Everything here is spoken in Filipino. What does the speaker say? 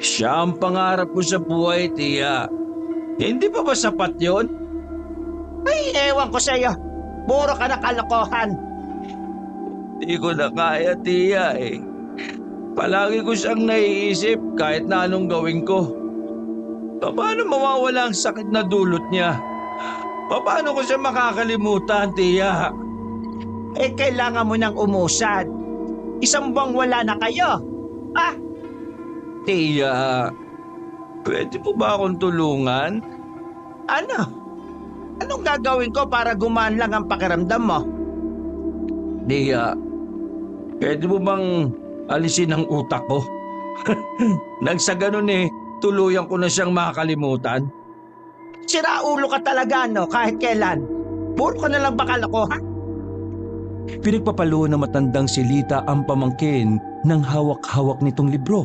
Siya ang pangarap ko sa buhay, tiya. Hindi pa ba sapat yon? Ay, ewan ko sa'yo. Puro ka na kalokohan. Hindi ko na kaya, tiya eh. Palagi ko siyang naiisip kahit na anong gawin ko. Paano mawawala ang sakit na dulot niya? Paano ko siya makakalimutan, tiya? Eh, kailangan mo nang umusad. Isang buwang wala na kayo. Ah, Tiya, pwede po ba akong tulungan? ano? Anong gagawin ko para gumaan lang ang pakiramdam mo? Tiya, pwede mo bang alisin ang utak ko? Nang sa ganun eh, tuluyan ko na siyang makakalimutan. Sira ulo ka talaga, no? Kahit kailan. Puro ka na lang ba kalokohan? Pinagpapalo ng matandang si Lita ang pamangkin ng hawak-hawak nitong libro.